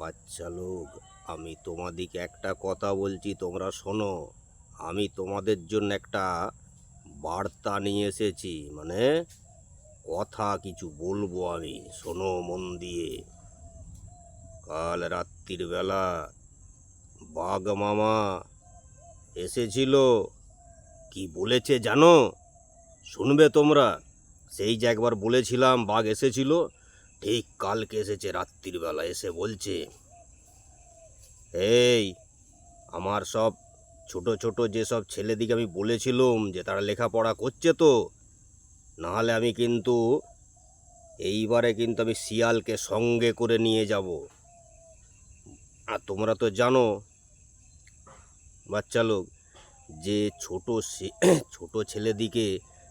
বাচ্চা লোক, আমি তোমাদিকে একটা কথা বলছি, তোমরা শোনো। আমি তোমাদের জন্য একটা বার্তা নিয়ে এসেছি মানে কথা কিছু বলব আমি, শোনো মন দিয়ে। কাল রাত্রির বেলা বাঘ মামা এসেছিল, কি বলেছে জানো? শুনবে তোমরা। সেই যে একবার বলেছিলাম বাঘ এসেছিল ঠিক কালকে এসেছে, রাত্রির বেলা এসে বলছে, এই, আমার সব ছোট ছোট যেসব ছেলেদিকে আমি বলেছিলাম যে তারা লেখাপড়া করছে তো, নাহলে আমি কিন্তু এইবারে কিন্তু আমি শিয়ালকে সঙ্গে করে নিয়ে যাব। আর তোমরা তো জানো, বাচ্চা লোক, যে ছোট ছোট ছেলেদিকে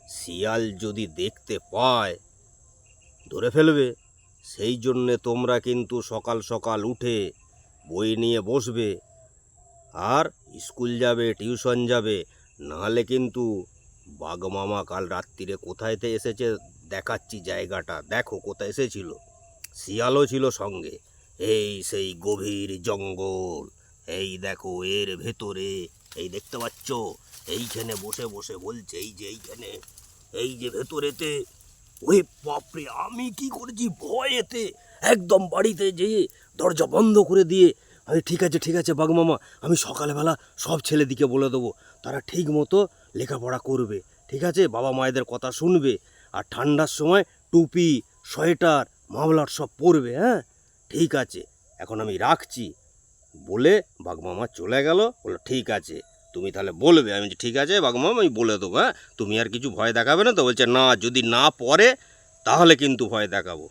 শিয়াল যদি দেখতে পায়, ধরে ফেলবে। সেই জন্যে তোমরা কিন্তু সকাল সকাল উঠে বই নিয়ে বসবে। আর স্কুল যাবে, টিউশন যাবে, নাহলে কিন্তু বাঘ মামা কাল রাত্রিরে কোথায়তে এসেছে দেখাচ্ছি জায়গাটা। দেখো কোথায় এসেছিল। শিয়ালও ছিল সঙ্গে। এই সেই গভীর জঙ্গল। এই দেখো এর ভেতরে। এই দেখতে পাচ্ছ? এইখানে বসে বসে বলছে, এই যে এইখানে। এই যে ভেতরেতে ওই বাপরে, আমি কি করেছি? ভয়েতে একদম বাড়িতে যেয়ে দরজা বন্ধ করে দিয়ে আমি ঠিক আছে ঠিক আছে বাগমামা আমি সকালবেলা সব ছেলেদিকে বলে দেবো। তারা ঠিক মতো লেখাপড়া করবে, ঠিক আছে? বাবা মায়েদের কথা শুনবে আর ঠান্ডার সময় টুপি, সোয়েটার, মামলার সব পরবে হ্যাঁ? ঠিক আছে, এখন আমি রাখছি। বলে বাগমামা চলে গেল, বলল, ঠিক আছে। তুমি তাহলে বলবে। আমি ঠিক আছে বাগমাম আমি বলে দেবো হ্যাঁ? তুমি আর কিছু ভয় দেখাবে না তো? বলছে, না, যদি না পরে তাহলে কিন্তু ভয় দেখাবো।